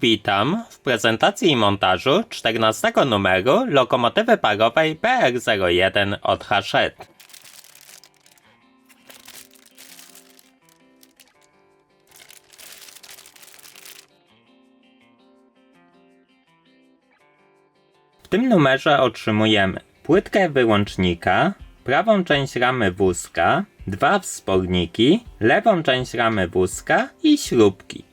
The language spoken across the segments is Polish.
Witam w prezentacji i montażu 14 numeru lokomotywy parowej PR01 od Hachette. W tym numerze otrzymujemy płytkę wyłącznika, prawą część ramy wózka, dwa wsporniki, lewą część ramy wózka i śrubki.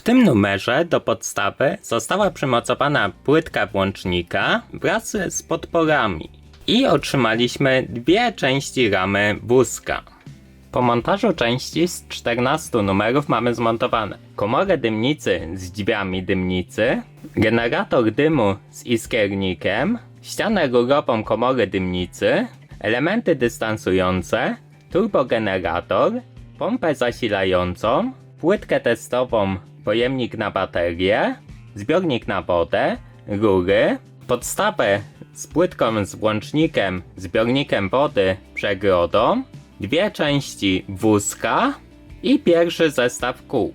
W tym numerze do podstawy została przymocowana płytka włącznika wraz z podporami i otrzymaliśmy dwie części ramy wózka. Po montażu części z 14 numerów mamy zmontowane komorę dymnicy z drzwiami dymnicy, generator dymu z iskiernikiem, ścianę rurową komory dymnicy, elementy dystansujące, turbogenerator, pompę zasilającą, płytkę testową, pojemnik na baterię, zbiornik na wodę, rury, podstawę z płytką z włącznikiem, zbiornikiem wody, przegrodą, dwie części wózka i pierwszy zestaw kół.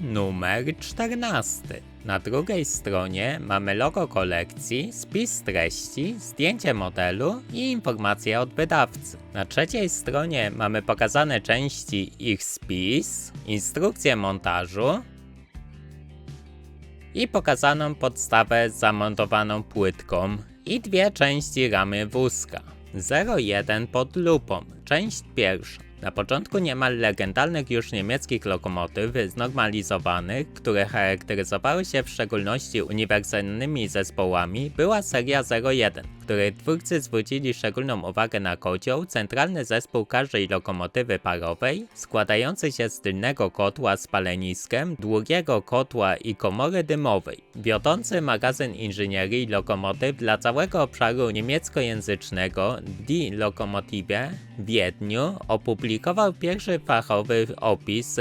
Numer 14. Na drugiej stronie mamy logo kolekcji, spis treści, zdjęcie modelu i informacje od wydawcy. Na trzeciej stronie mamy pokazane części, ich spis, instrukcję montażu i pokazaną podstawę zamontowaną płytką i dwie części ramy wózka. 01 pod lupą, część pierwsza. Na początku niemal legendarnych już niemieckich lokomotyw znormalizowanych, które charakteryzowały się w szczególności uniwersalnymi zespołami, była seria 01, w której twórcy zwrócili szczególną uwagę na kocioł, centralny zespół każdej lokomotywy parowej, składający się z tylnego kotła z paleniskiem, długiego kotła i komory dymowej. Wiodący magazyn inżynierii lokomotyw dla całego obszaru niemieckojęzycznego Die Lokomotive w Wiedniu opublikował pierwszy fachowy opis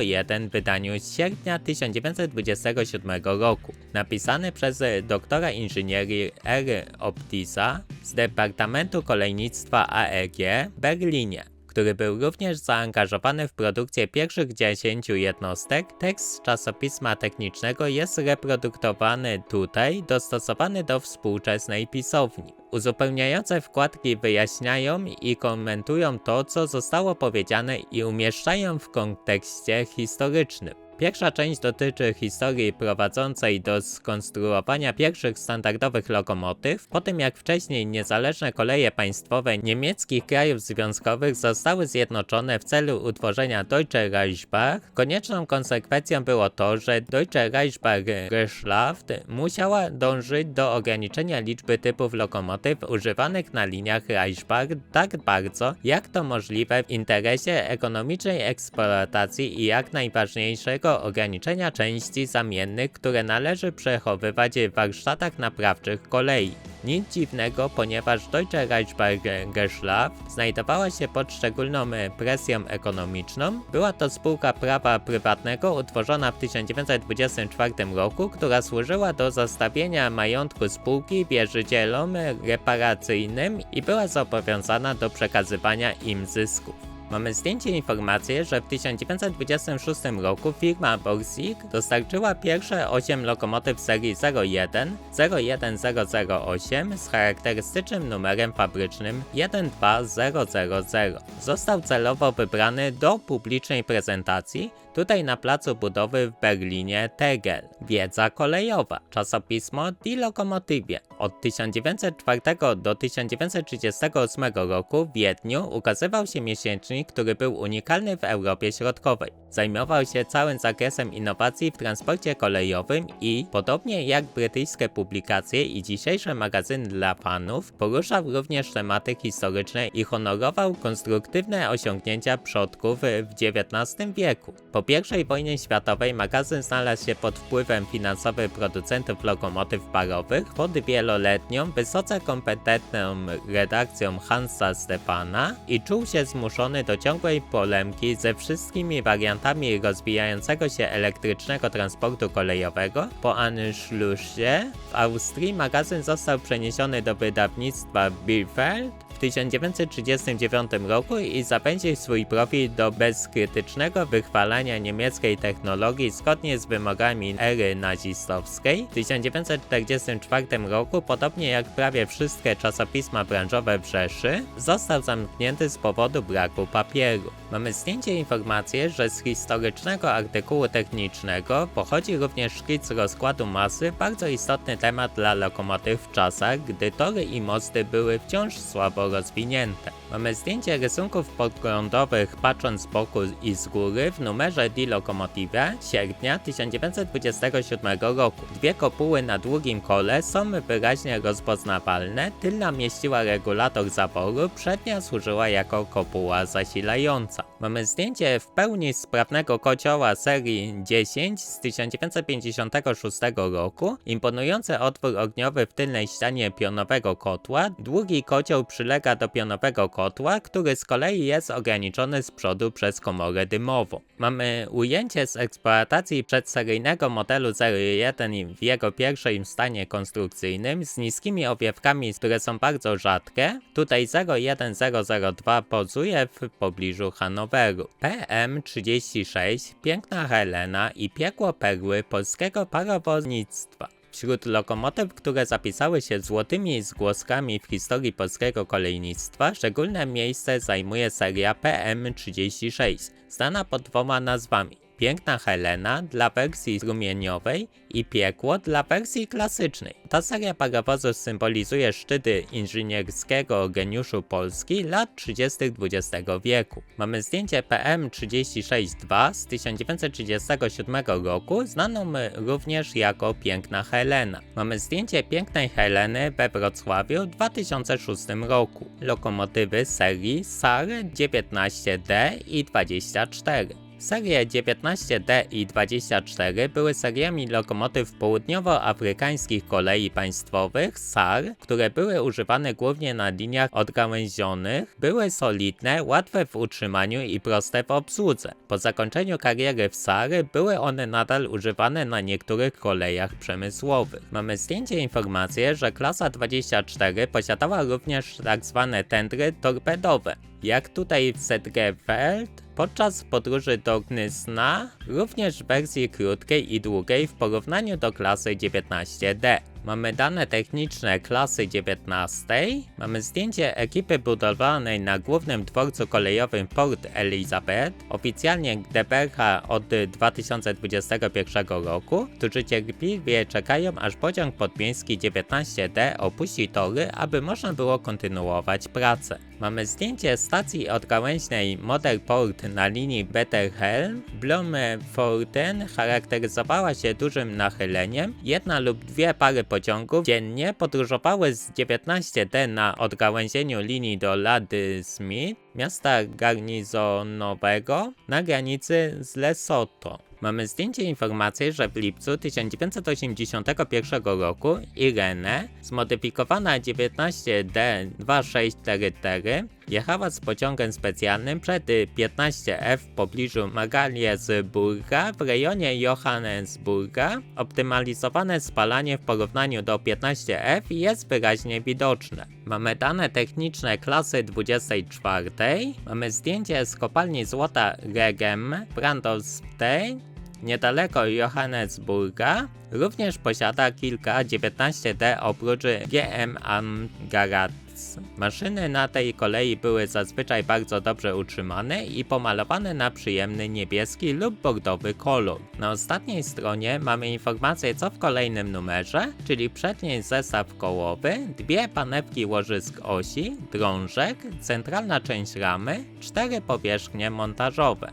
01 w wydaniu z sierpnia 1927 roku, napisany przez doktora inżynierii R. Optisa z Departamentu Kolejnictwa AEG w Berlinie który był również zaangażowany w produkcję pierwszych 10 jednostek, tekst z czasopisma technicznego jest reproduktowany tutaj, dostosowany do współczesnej pisowni. Uzupełniające wkładki wyjaśniają i komentują to, co zostało powiedziane i umieszczają w kontekście historycznym. Pierwsza część dotyczy historii prowadzącej do skonstruowania pierwszych standardowych lokomotyw, po tym jak wcześniej niezależne koleje państwowe niemieckich krajów związkowych zostały zjednoczone w celu utworzenia Deutsche Reichsbahn. Konieczną konsekwencją było to, że Deutsche Reichsbahn Gesellschaft musiała dążyć do ograniczenia liczby typów lokomotyw używanych na liniach Reichsbahn tak bardzo, jak to możliwe w interesie ekonomicznej eksploatacji i jak najważniejszego ograniczenia części zamiennych, które należy przechowywać w warsztatach naprawczych kolei. Nic dziwnego, ponieważ Deutsche Reichsbahn znajdowała się pod szczególną e, presją ekonomiczną. Była to spółka prawa prywatnego utworzona w 1924 roku, która służyła do zastawienia majątku spółki wierzycielom reparacyjnym i była zobowiązana do przekazywania im zysków. Mamy zdjęcie informację, że w 1926 roku firma Borsig dostarczyła pierwsze 8 lokomotyw serii 01 01008 z charakterystycznym numerem fabrycznym 12000. Został celowo wybrany do publicznej prezentacji tutaj na placu budowy w Berlinie Tegel. Wiedza kolejowa. Czasopismo Die Lokomotywie. Od 1904 do 1938 roku w Wiedniu ukazywał się miesięcznik, który był unikalny w Europie Środkowej. Zajmował się całym zakresem innowacji w transporcie kolejowym i, podobnie jak brytyjskie publikacje i dzisiejsze magazyny dla fanów, poruszał również tematy historyczne i honorował konstruktywne osiągnięcia przodków w XIX wieku. Po I wojnie światowej magazyn znalazł się pod wpływem finansowym producentów lokomotyw parowych pod wieloletnią, wysoce kompetentną redakcją Hansa Stefana i czuł się zmuszony do ciągłej polemki ze wszystkimi wariantami rozwijającego się elektrycznego transportu kolejowego. Po Anschlussie w Austrii magazyn został przeniesiony do wydawnictwa Bielefeld 1939 roku i zapędził swój profil do bezkrytycznego wychwalania niemieckiej technologii zgodnie z wymogami ery nazistowskiej. W 1944 roku, podobnie jak prawie wszystkie czasopisma branżowe w Rzeszy, został zamknięty z powodu braku papieru. Mamy zdjęcie informację, że z historycznego artykułu technicznego pochodzi również szkic rozkładu masy, bardzo istotny temat dla lokomotyw w czasach, gdy tory i mosty były wciąż słabo rozwinięte. Mamy zdjęcie rysunków podglądowych patrząc z boku i z góry w numerze Die Lokomotive sierpnia 1927 roku. Dwie kopuły na długim kole są wyraźnie rozpoznawalne, tylna mieściła regulator zaworu, przednia służyła jako kopuła zasilająca. Mamy zdjęcie w pełni sprawnego kocioła serii 10 z 1956 roku, imponujący otwór ogniowy w tylnej ścianie pionowego kotła, długi kocioł przylega do pionowego kotła, który z kolei jest ograniczony z przodu przez komorę dymową. Mamy ujęcie z eksploatacji przedseryjnego modelu 01 w jego pierwszym stanie konstrukcyjnym z niskimi owiewkami, które są bardzo rzadkie. Tutaj 01002 pozuje w pobliżu Hanoweru. PM36, Piękna Helena i Piekło Perły polskiego parowoznictwa. Wśród lokomotyw, które zapisały się złotymi zgłoskami w historii polskiego kolejnictwa, szczególne miejsce zajmuje seria PM36, znana pod dwoma nazwami. Piękna Helena dla wersji strumieniowej i Piekło dla wersji klasycznej. Ta seria parowozów symbolizuje szczyty inżynierskiego geniuszu Polski lat 30. XX wieku. Mamy zdjęcie PM36-2 z 1937 roku, znaną również jako Piękna Helena. Mamy zdjęcie Pięknej Heleny we Wrocławiu w 2006 roku. Lokomotywy serii SAR 19D i 24. Serie 19D i 24 były seriami lokomotyw południowoafrykańskich kolei państwowych SAR, które były używane głównie na liniach odgałęzionych, były solidne, łatwe w utrzymaniu i proste w obsłudze. Po zakończeniu kariery w SAR były one nadal używane na niektórych kolejach przemysłowych. Mamy zdjęcie informację, że klasa 24 posiadała również tzw. Tak tendry torpedowe. Jak tutaj w Setgefeld, podczas podróży do Gnysna, również w wersji krótkiej i długiej w porównaniu do klasy 19D. Mamy dane techniczne klasy 19. Mamy zdjęcie ekipy budowlanej na głównym dworcu kolejowym Port Elizabeth, oficjalnie GDPR od 2021 roku, którzy cierpliwie czekają aż pociąg podmiejski 19D opuści tory, aby można było kontynuować pracę. Mamy zdjęcie stacji odgałęźnej Motorport na linii Betterhelm. Bloemfontein charakteryzowała się dużym nachyleniem. Jedna lub dwie pary pociągów dziennie podróżowały z 19D na odgałęzieniu linii do Lady Smith, miasta garnizonowego na granicy z Lesotho. Mamy zdjęcie informacji, że w lipcu 1981 roku Irene, zmodyfikowana 19D2644, jechała z pociągiem specjalnym przed 15F w pobliżu Magaliesburga w rejonie Johannesburga. Optymalizowane spalanie w porównaniu do 15F jest wyraźnie widoczne. Mamy dane techniczne klasy 24. Mamy zdjęcie z kopalni złota Regem Brandolstein niedaleko Johannesburga. Również posiada kilka 19D oprócz GM Maszyny na tej kolei były zazwyczaj bardzo dobrze utrzymane i pomalowane na przyjemny niebieski lub bordowy kolor. Na ostatniej stronie mamy informację co w kolejnym numerze, czyli przedni zestaw kołowy, dwie panewki łożysk osi, drążek, centralna część ramy, cztery powierzchnie montażowe.